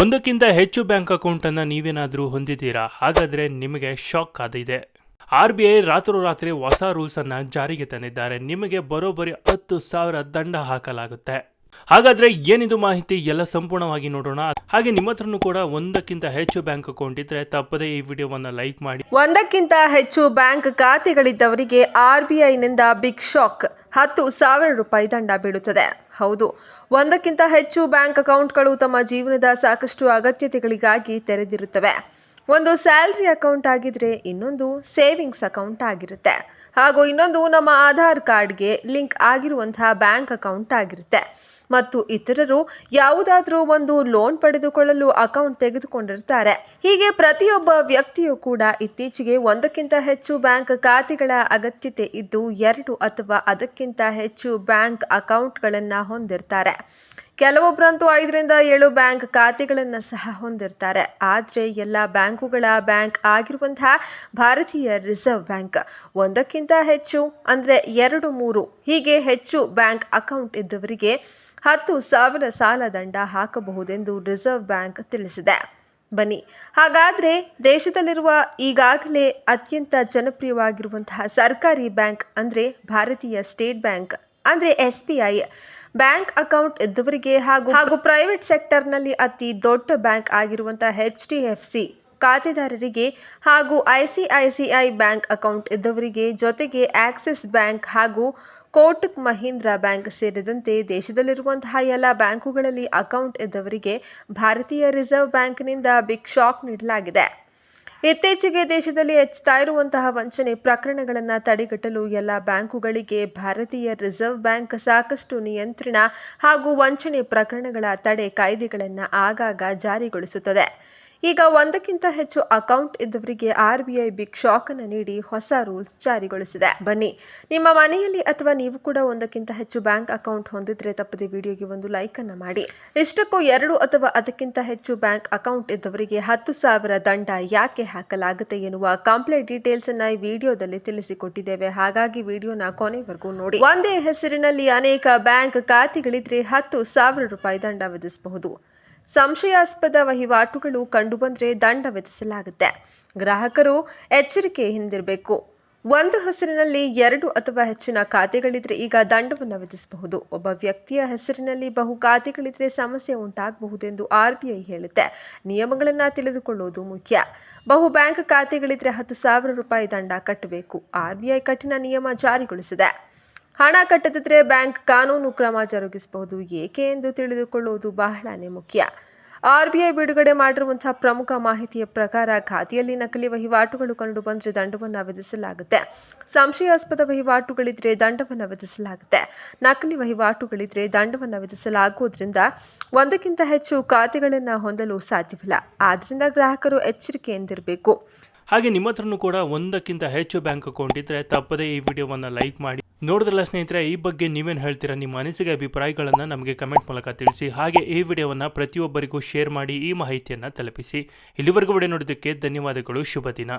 ಒಂದಕ್ಕಿಂತ ಹೆಚ್ಚು bank account ನೀವೇನಾದರೂ ಹೊಂದಿದ್ದೀರಾ? ಹಾಗಾದ್ರೆ ನಿಮಗೆ ಶಾಕ್ ಆದಿದೆ ಆರ್ ಬಿ ಐ ರಾತ್ರೋರಾತ್ರಿ ಹೊಸ ರೂಲ್ಸ್ ಅನ್ನ ಜಾರಿಗೆ ತಂದಿದ್ದಾರೆ. ನಿಮಗೆ ಬರೋಬ್ಬರಿ ಹತ್ತು ಸಾವಿರ ದಂಡ ಹಾಕಲಾಗುತ್ತೆ. ಹಾಗಾದ್ರೆ ಏನಿದು ಮಾಹಿತಿ? ಎಲ್ಲ ಸಂಪೂರ್ಣವಾಗಿ ನೋಡೋಣ. ಹಾಗೆ ನಿಮ್ಮ ಹತ್ರನು ಕೂಡ ಒಂದಕ್ಕಿಂತ ಹೆಚ್ಚು ಬ್ಯಾಂಕ್ ಅಕೌಂಟ್ ಇದ್ರೆ ತಪ್ಪದೇ ಈ ವಿಡಿಯೋವನ್ನ ಲೈಕ್ ಮಾಡಿ. ಒಂದಕ್ಕಿಂತ ಹೆಚ್ಚು ಬ್ಯಾಂಕ್ ಖಾತೆಗಳಿದ್ದವರಿಗೆ ಆರ್ ಬಿ ಐನಿಂದ ಬಿಗ್ ಶಾಕ್. ಹತ್ತು ಸಾವಿರ ರೂಪಾಯಿ ದಂಡ ಬೀಳುತ್ತದೆ. ಹೌದು, ಒಂದಕ್ಕಿಂತ ಹೆಚ್ಚು ಬ್ಯಾಂಕ್ ಅಕೌಂಟ್ಗಳು ತಮ್ಮ ಜೀವನದ ಸಾಕಷ್ಟು ಅಗತ್ಯತೆಗಳಿಗಾಗಿ ತೆರೆದಿರುತ್ತವೆ. ಒಂದು ಸ್ಯಾಲ್ರಿ ಅಕೌಂಟ್ ಆಗಿದ್ರೆ ಇನ್ನೊಂದು ಸೇವಿಂಗ್ಸ್ ಅಕೌಂಟ್ ಆಗಿರುತ್ತೆ. ಹಾಗೂ ಇನ್ನೊಂದು ನಮ್ಮ ಆಧಾರ್ ಕಾರ್ಡ್ಗೆ ಲಿಂಕ್ ಆಗಿರುವಂತಹ ಬ್ಯಾಂಕ್ ಅಕೌಂಟ್ ಆಗಿರುತ್ತೆ. ಮತ್ತು ಇತರರು ಯಾವುದಾದ್ರೂ ಒಂದು ಲೋನ್ ಪಡೆದುಕೊಳ್ಳಲು ಅಕೌಂಟ್ ತೆಗೆದುಕೊಂಡಿರ್ತಾರೆ. ಹೀಗೆ ಪ್ರತಿಯೊಬ್ಬ ವ್ಯಕ್ತಿಯು ಕೂಡ ಇತ್ತೀಚೆಗೆ ಒಂದಕ್ಕಿಂತ ಹೆಚ್ಚು ಬ್ಯಾಂಕ್ ಖಾತೆಗಳ ಅಗತ್ಯತೆ ಇದ್ದು ಎರಡು ಅಥವಾ ಅದಕ್ಕಿಂತ ಹೆಚ್ಚು ಬ್ಯಾಂಕ್ ಅಕೌಂಟ್ಗಳನ್ನು ಹೊಂದಿರ್ತಾರೆ. ಕೆಲವೊಬ್ಬರಂತೂ ಐದರಿಂದ ಏಳು ಬ್ಯಾಂಕ್ ಖಾತೆಗಳನ್ನು ಸಹ ಹೊಂದಿರ್ತಾರೆ. ಆದರೆ ಎಲ್ಲ ಬ್ಯಾಂಕುಗಳ ಬ್ಯಾಂಕ್ ಆಗಿರುವಂತಹ ಭಾರತೀಯ ರಿಸರ್ವ್ ಬ್ಯಾಂಕ್ ಒಂದಕ್ಕಿಂತ ಹೆಚ್ಚು, ಅಂದರೆ ಎರಡು ಮೂರು, ಹೀಗೆ ಹೆಚ್ಚು ಬ್ಯಾಂಕ್ ಅಕೌಂಟ್ ಇದ್ದವರಿಗೆ ಹತ್ತು ಸಾವಿರ ಸಾಲ ದಂಡ ಹಾಕಬಹುದೆಂದು ರಿಸರ್ವ್ ಬ್ಯಾಂಕ್ ತಿಳಿಸಿದೆ. ಬನ್ನಿ, ಹಾಗಾದರೆ ದೇಶದಲ್ಲಿರುವ ಈಗಾಗಲೇ ಅತ್ಯಂತ ಜನಪ್ರಿಯವಾಗಿರುವಂತಹ ಸರ್ಕಾರಿ ಬ್ಯಾಂಕ್ ಅಂದರೆ ಭಾರತೀಯ ಸ್ಟೇಟ್ ಬ್ಯಾಂಕ್ ಅಂದರೆ S B I bank account ಇದ್ದವರಿಗೆ ಹಾಗೂ ಹಾಗೂ ಪ್ರೈವೇಟ್ ಸೆಕ್ಟರ್ನಲ್ಲಿ ಅತಿ ದೊಡ್ಡ ಬ್ಯಾಂಕ್ ಆಗಿರುವಂತಹ ಎಚ್ ಡಿ ಎಫ್ ಸಿ ಖಾತೆದಾರರಿಗೆ ಹಾಗೂ ಐಸಿಐಸಿಐ ಬ್ಯಾಂಕ್ ಅಕೌಂಟ್ ಇದ್ದವರಿಗೆ ಜೊತೆಗೆ ಆಕ್ಸಿಸ್ ಬ್ಯಾಂಕ್ ಹಾಗೂ ಕೋಟಕ್ ಮಹೀಂದ್ರ ಬ್ಯಾಂಕ್ ಸೇರಿದಂತೆ ದೇಶದಲ್ಲಿರುವಂತಹ ಎಲ್ಲ ಬ್ಯಾಂಕುಗಳಲ್ಲಿ ಅಕೌಂಟ್ ಇದ್ದವರಿಗೆ ಭಾರತೀಯ ರಿಸರ್ವ್ ಬ್ಯಾಂಕ್ನಿಂದ ಬಿಗ್ ಶಾಕ್ ನೀಡಲಾಗಿದೆ. ಇತ್ತೀಚೆಗೆ ದೇಶದಲ್ಲಿ ಹೆಚ್ಚುತ್ತಾ ಇರುವಂತಹ ವಂಚನೆ ಪ್ರಕರಣಗಳನ್ನು ತಡೆಗಟ್ಟಲು ಎಲ್ಲ ಬ್ಯಾಂಕುಗಳಿಗೆ ಭಾರತೀಯ ರಿಸರ್ವ್ ಬ್ಯಾಂಕ್ ಸಾಕಷ್ಟು ನಿಯಂತ್ರಣ ಹಾಗೂ ವಂಚನೆ ಪ್ರಕರಣಗಳ ತಡೆ ಕಾಯ್ದೆಗಳನ್ನು ಆಗಾಗ ಜಾರಿಗೊಳಿಸುತ್ತದೆ. ಈಗ ಒಂದಕ್ಕಿಂತ ಹೆಚ್ಚು ಅಕೌಂಟ್ ಇದ್ದವರಿಗೆ R B I big shock ಅನ್ನು ನೀಡಿ ಹೊಸ ರೂಲ್ಸ್ ಜಾರಿಗೊಳಿಸಿದೆ. ಬನ್ನಿ, ನಿಮ್ಮ ಮನೆಯಲ್ಲಿ ಅಥವಾ ನೀವು ಕೂಡ ಒಂದಕ್ಕಿಂತ ಹೆಚ್ಚು ಬ್ಯಾಂಕ್ ಅಕೌಂಟ್ ಹೊಂದಿದ್ರೆ ತಪ್ಪದೆ ವಿಡಿಯೋಗೆ ಒಂದು ಲೈಕ್ ಅನ್ನು ಮಾಡಿ. ಇಷ್ಟಕ್ಕೂ ಎರಡು ಅಥವಾ ಅದಕ್ಕಿಂತ ಹೆಚ್ಚು ಬ್ಯಾಂಕ್ ಅಕೌಂಟ್ ಇದ್ದವರಿಗೆ ಹತ್ತು ಸಾವಿರ ದಂಡ ಯಾಕೆ ಹಾಕಲಾಗುತ್ತೆ ಎನ್ನುವ ಕಂಪ್ಲೇಂಟ್ ಡೀಟೇಲ್ಸ್ ಅನ್ನ ಈ ವಿಡಿಯೋದಲ್ಲಿ ತಿಳಿಸಿಕೊಟ್ಟಿದ್ದೇವೆ. ಹಾಗಾಗಿ ವಿಡಿಯೋನ ಕೊನೆವರೆಗೂ ನೋಡಿ. ಒಂದೇ ಹೆಸರಿನಲ್ಲಿ ಅನೇಕ ಬ್ಯಾಂಕ್ ಖಾತೆಗಳಿದ್ರೆ ಹತ್ತು ಸಾವಿರ ರೂಪಾಯಿ ದಂಡ ವಿಧಿಸಬಹುದು. ಸಂಶಯಾಸ್ಪದ ವಹಿವಾಟುಗಳು ಕಂಡುಬಂದರೆ ದಂಡ ವಿಧಿಸಲಾಗುತ್ತೆ. ಗ್ರಾಹಕರು ಎಚ್ಚರಿಕೆ ಹಿಂದಿರಬೇಕು. ಒಂದು ಹೆಸರಿನಲ್ಲಿ ಎರಡು ಅಥವಾ ಹೆಚ್ಚಿನ ಖಾತೆಗಳಿದ್ರೆ ಈಗ ದಂಡವನ್ನು ವಿಧಿಸಬಹುದು. ಒಬ್ಬ ವ್ಯಕ್ತಿಯ ಹೆಸರಿನಲ್ಲಿ ಬಹು ಖಾತೆಗಳಿದ್ರೆ ಸಮಸ್ಯೆ ಉಂಟಾಗಬಹುದೆಂದು ಆರ್ ಬಿ ಐ ಹೇಳುತ್ತೆ. ನಿಯಮಗಳನ್ನು ತಿಳಿದುಕೊಳ್ಳುವುದು ಮುಖ್ಯ. ಬಹು ಬ್ಯಾಂಕ್ ಖಾತೆಗಳಿದ್ರೆ ಹತ್ತು ಸಾವಿರ ರೂಪಾಯಿ ದಂಡ ಕಟ್ಟಬೇಕು. ಆರ್ ಬಿ ಐ ಕಠಿಣ ನಿಯಮ ಜಾರಿಗೊಳಿಸಿದೆ. ಹಣ ಕಟ್ಟದಿದ್ರೆ ಬ್ಯಾಂಕ್ ಕಾನೂನು ಕ್ರಮ ಜರುಗಿಸಬಹುದು. ಏಕೆ ಎಂದು ತಿಳಿದುಕೊಳ್ಳುವುದು ಬಹಳನೇ ಮುಖ್ಯ ಆರ್ಬಿಐ ಬಿಡುಗಡೆ ಮಾಡಿರುವಂತಹ ಪ್ರಮುಖ ಮಾಹಿತಿಯ ಪ್ರಕಾರ ಖಾತೆಯಲ್ಲಿ ನಕಲಿ ವಹಿವಾಟುಗಳು ಕಂಡು ಬಂದರೆ ದಂಡವನ್ನು ವಿಧಿಸಲಾಗುತ್ತೆ. ಸಂಶಯಾಸ್ಪದ ವಹಿವಾಟುಗಳಿದ್ರೆ ದಂಡವನ್ನು ವಿಧಿಸಲಾಗುತ್ತೆ. ನಕಲಿ ವಹಿವಾಟುಗಳಿದ್ರೆ ದಂಡವನ್ನು ವಿಧಿಸಲಾಗುವುದರಿಂದ ಒಂದಕ್ಕಿಂತ ಹೆಚ್ಚು ಖಾತೆಗಳನ್ನು ಹೊಂದಲು ಸಾಧ್ಯವಿಲ್ಲ. ಆದ್ದರಿಂದ ಗ್ರಾಹಕರು ಎಚ್ಚರಿಕೆಯಿಂದಿರಬೇಕು. ಹಾಗೆ ನಿಮ್ಮ ಕೂಡ ಒಂದಕ್ಕಿಂತ ಹೆಚ್ಚು ಬ್ಯಾಂಕ್ ಅಕೌಂಟ್ ಇದ್ರೆ ತಪ್ಪದೇ ಈ ವಿಡಿಯೋವನ್ನು ಲೈಕ್ ಮಾಡಿ. ನೋಡಿದ್ರಲ್ಲ ಸ್ನೇಹಿತರೆ, ಈ ಬಗ್ಗೆ ನೀವೇನು ಹೇಳ್ತೀರಾ? ನಿಮ್ಮ ಅನಿಸಿಕೆ, ಅಭಿಪ್ರಾಯಗಳನ್ನು ನಮಗೆ ಕಮೆಂಟ್ ಮೂಲಕ ತಿಳಿಸಿ. ಹಾಗೆ ಈ ವಿಡಿಯೋವನ್ನು ಪ್ರತಿಯೊಬ್ಬರಿಗೂ ಶೇರ್ ಮಾಡಿ ಈ ಮಾಹಿತಿಯನ್ನು ತಲುಪಿಸಿ. ಇಲ್ಲಿವರೆಗೂ ವಿಡಿಯೋ ನೋಡೋದಕ್ಕೆ ಧನ್ಯವಾದಗಳು. ಶುಭ ದಿನ.